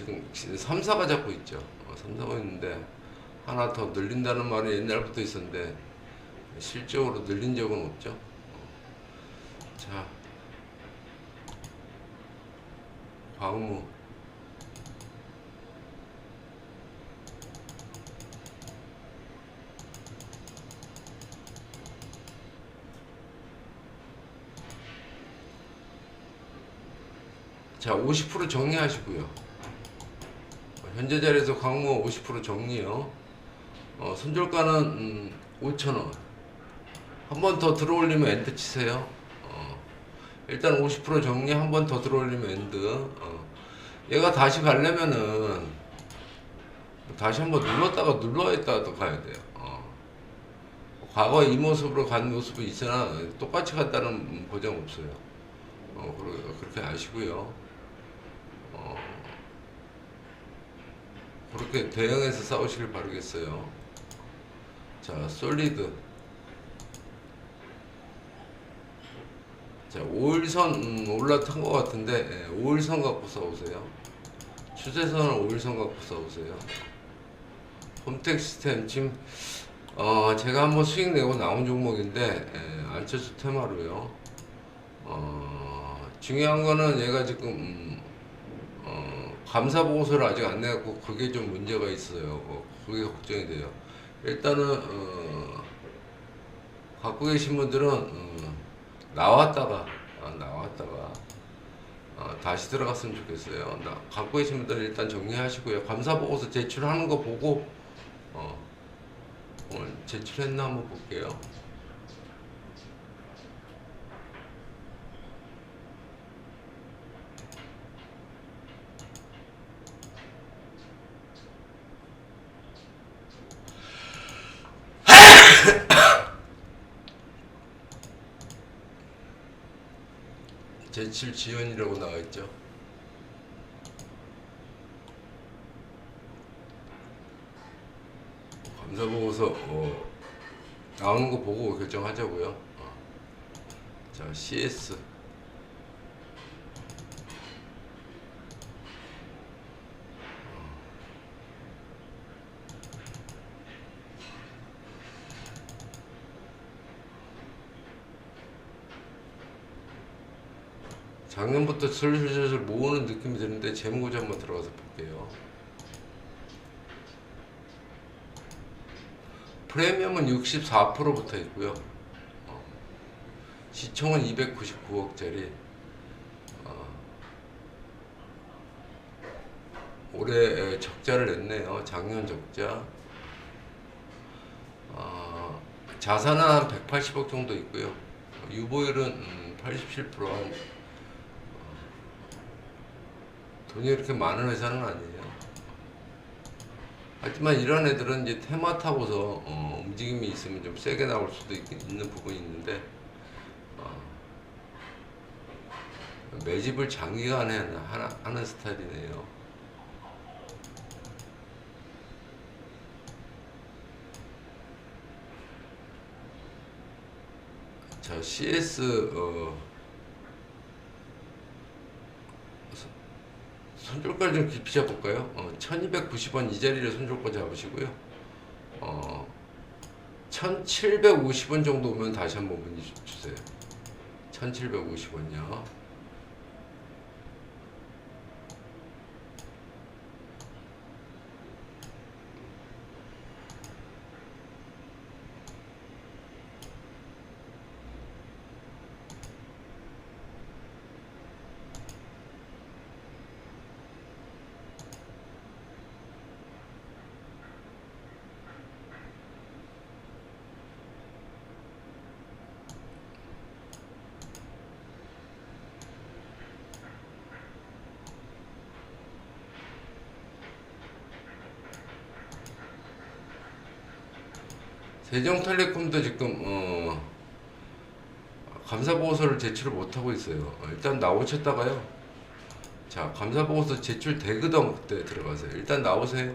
지금 3사가 잡고 있죠. 어, 3사가 있는데 하나 더 늘린다는 말이 옛날부터 있었는데 실적으로 늘린 적은 없죠. 어. 자, 광무 자, 50% 정리하시고요. 어, 현재 자리에서 광무 50% 정리요. 어, 손절가는 음, 5,000원. 한 번 더 들어올리면 엔드 치세요. 어, 일단 50% 정리 한 번 더 들어올리면 엔드. 어, 얘가 다시 가려면은 다시 한번 눌렀다가 눌러있다가 가야 돼요. 어. 과거 이 모습으로 간 모습이 있으나 똑같이 갔다는 보장 없어요. 어, 그렇게 아시고요. 어, 그렇게 대응해서 싸우시길 바라겠어요. 자, 솔리드. 자, 5일선 음, 올라탄 것 같은데 예, 5일선 갖고 싸우세요. 추세선은 5일선 갖고 싸우세요. 홈텍 시스템 지금 어, 제가 한번 수익 내고 나온 종목인데 예, 안철수 테마로요. 어, 중요한 거는 얘가 지금 음, 어, 감사 보고서를 아직 안 내갖고 그게 좀 문제가 있어요. 어, 그게 걱정이 돼요. 일단은 어, 갖고 계신 분들은 어, 나왔다가 아, 나왔다가 어, 다시 들어갔으면 좋겠어요. 나, 갖고 계신 분들은 일단 정리하시고요. 감사 보고서 제출하는 거 보고 어, 오늘 제출했나 한번 볼게요. 제칠 지연이라고 나와 있죠. 감사 보고서 어, 나오는 거 보고 결정하자고요. 어. 자 CS 작년부터 슬슬슬 모으는 느낌이 드는데 재무고지 한번 들어가서 볼게요. 프리미엄은 64% 붙어 있고요. 어, 시총은 299억짜리. 어, 올해 적자를 냈네요. 작년 적자. 어, 자산은 한 180억 정도 있고요. 유보율은 음, 87%한 돈이 그렇게 많은 회사는 아니에요. 하지만 이런 애들은 이제 테마 타고서 어, 움직임이 있으면 좀 세게 나올 수도 있, 는 부분이 있는데 어, 매집을 장기간에 하나, 하는 스타일이네요. 자 CS 어, 손절가 좀 깊이 잡을까요? 어, 1290원 이 자리를 손절가 잡으시고요. 어, 1750원 정도 오면 다시 한번 문의 주- 주세요. 1750원요. 세종텔레콤도 지금 어, 감사 보고서를 제출을 못 하고 있어요. 어, 일단 나오셨다가요. 자, 감사 보고서 제출 되거든 그때 들어가세요. 일단 나오세요.